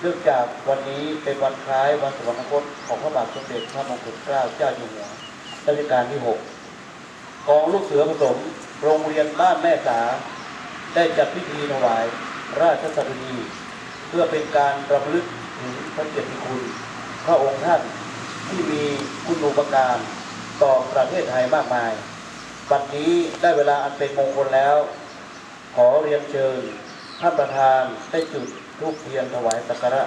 เนื่องจากวันนี้เป็นวันคล้ายวันสวรรคตของพระบาทสมเด็จพระมงกุฎเกล้าเจ้าอยู่หัวรัชกาลที่หกกองลูกเสือผสมโรงเรียนบ้านแม่สา ได้จัดพิธีถวายราชสัตรีเพื่อเป็นการรำลึกถึงพระเกียรติคุณ พระองค์ท่านที่มีคุณูปการต่อประเทศไทยมากมายวันนี้ได้เวลาอันเป็นมงคลแล้ว ขอเรียนเชิญท่านประธานได้จุด ธูปเทียนถวายสักการะ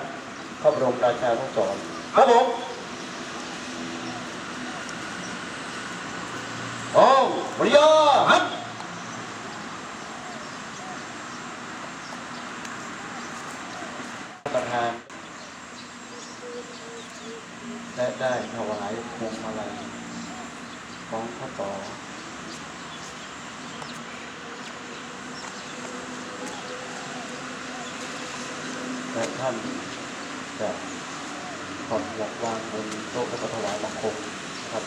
พระบรมราชานุสรณ์ครับผมโอ้บริยาฮัทประธานและได้ถวายพวงมาลัยของพระต่อ และท่านจะถอดหลักวางบนโต๊ะแล้วก็ถวายบังคมครับ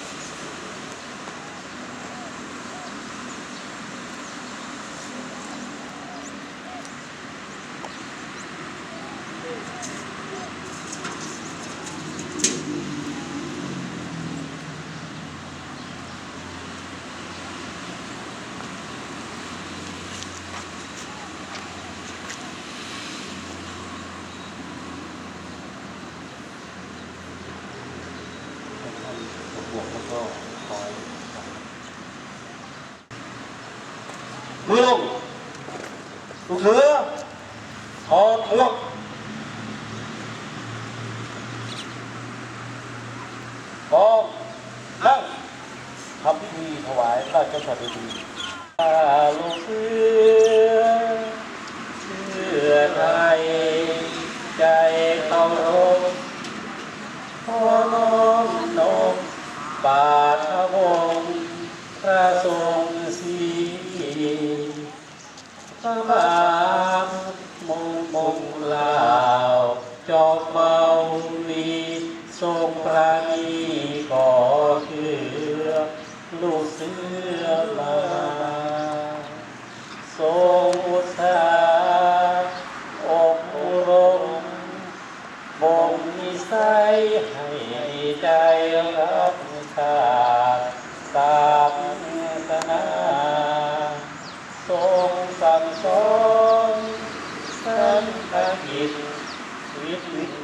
านสวกแล้วก็คอยมือลงลูกเสือถอดหมวกพร้อมนั่งทำพิธีถวายราชสัตรีลูกเสือเชื่อไทยใจเคารพ ขอน้อมนมบาทพระวงศ์พระทรงสีพระบางมงมงลาวจอบเบาวีทรงพระนีก่อเชือลูกเสือมาทรงอุตสาหอบรม บ่งนิสัยให้ใจรักชาติศาสนาทรงสั่งสอนสันตกิจวิ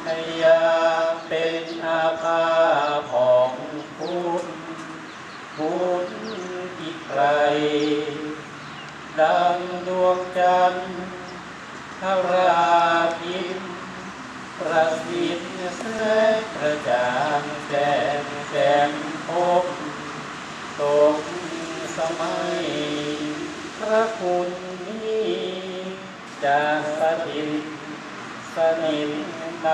ทยาเป็นอาภาของพุทธพุทธอิไกรดังดวงจันทร์ ทราทิมประสิทธิ์แสงกระจางแจ้งแจ่มพบตกสมัย พระคุณนี้จากสถิตสนิทใน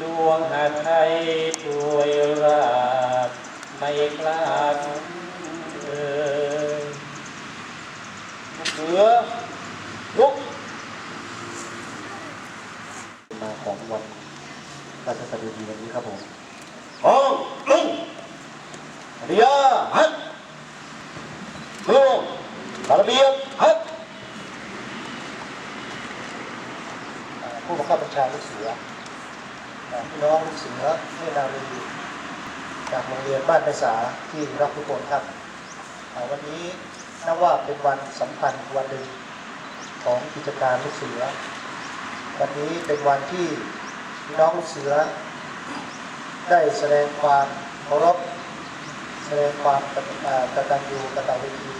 ดวงหาไทยด้วยราชไม่กล้าเอ่ยลูกเสือ มาของวันราชสดุดีวันนี้ครับผมห้องลุงเรียฮัทลุงบาระเบียบฮัท ผู้บังคับบัญชาลูกเสือพี่น้องลูกเสือเนตรนารีจากโรงเรียนบ้านไปษาที่รักทุกคนครับ วันนี้นับว่าเป็นวันสำคัญวันหนึ่งของกิจการลูกเสือ วันนี้เป็นวันที่พี่น้องลูกเสือ ได้แสดงความเคารพแสดงความกตอ่ากตัญญูกตเวที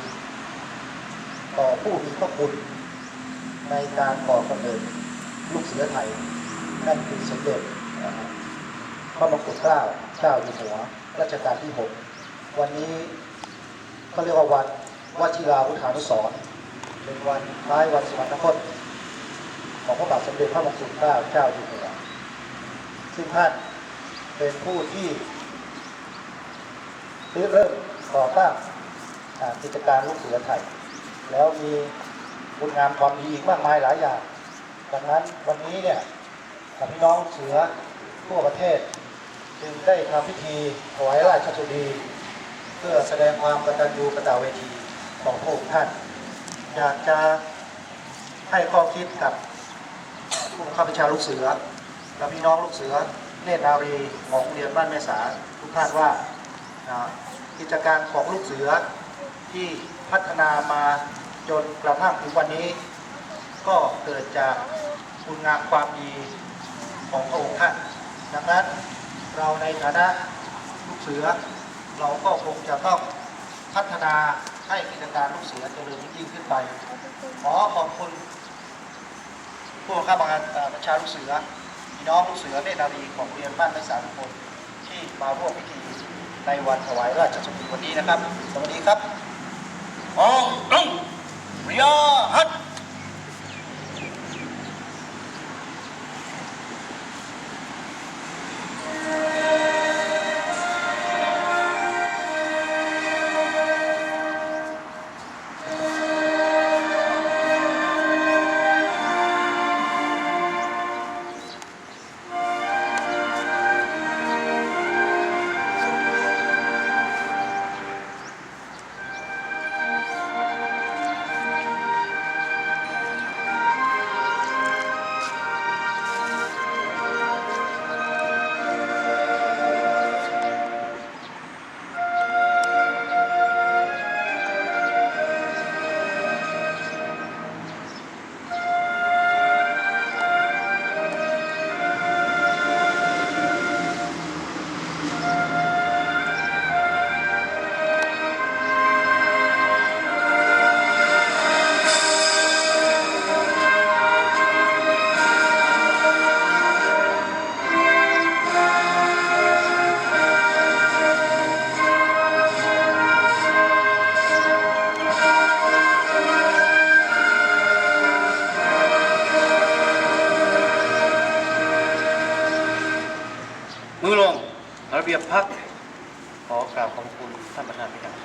ต่อผู้มีพระคุณในการก่อกำเนิด ลูกเสือไทย นั่นคือสมเด็จพระมงกุฎเกล้าเจ้าอยู่หัวรัชกาลที่ 6 วันนี้เขาเรียกว่าวันวชิราวุธานุสรเป็นวันคล้ายวันสวรรคตของพระบาทสมเด็จพระมงกุฎเกล้าเจ้าอยู่หัวซึ่งท่านเป็นผู้ที่ริเริ่มก่อตั้งกิจการลูกเสือไทย แล้วมีคุณงามความดีอีกมากมายหลายอย่าง ดังนั้นวันนี้เนี่ยพี่น้องเสือทั่วประเทศ จึงได้ทำพิธีถวายราชสุดี เพื่อแสดงความกตัญญูกตเวทีของพระองค์ท่าน อยากจะให้ข้อคิดกับผู้บังคับบัญชาลูกเสือและพี่น้องลูกเสือเนตรนารีของโรงเรียนบ้านแม่สาทุกท่านว่าอ่ากิจการของลูกเสือที่พัฒนามาจนกระทั่งถึงวันนี้ ก็เกิดจากคุณงามความดีของพระองค์ท่าน ดังนั้นเราในฐานะลูกเสือ เราก็คงจะต้องพัฒนาให้กิจการลูกเสือเจริญยิ่งขึ้นไป ขอขอบคุณผู้บังคับบัญชาเอ่อบัญชาลูกเสือพี่น้องลูกเสือเนตรนารีของโรงเรียนบ้านไม้สาทุกคนที่มาร่วมพิธีในวันถวายราชสมภพวันนี้นะครับ สวัสดีครับองตรงเรีย บียบพักขอกราบขอบคุณท่านประธานเป็นอย่าง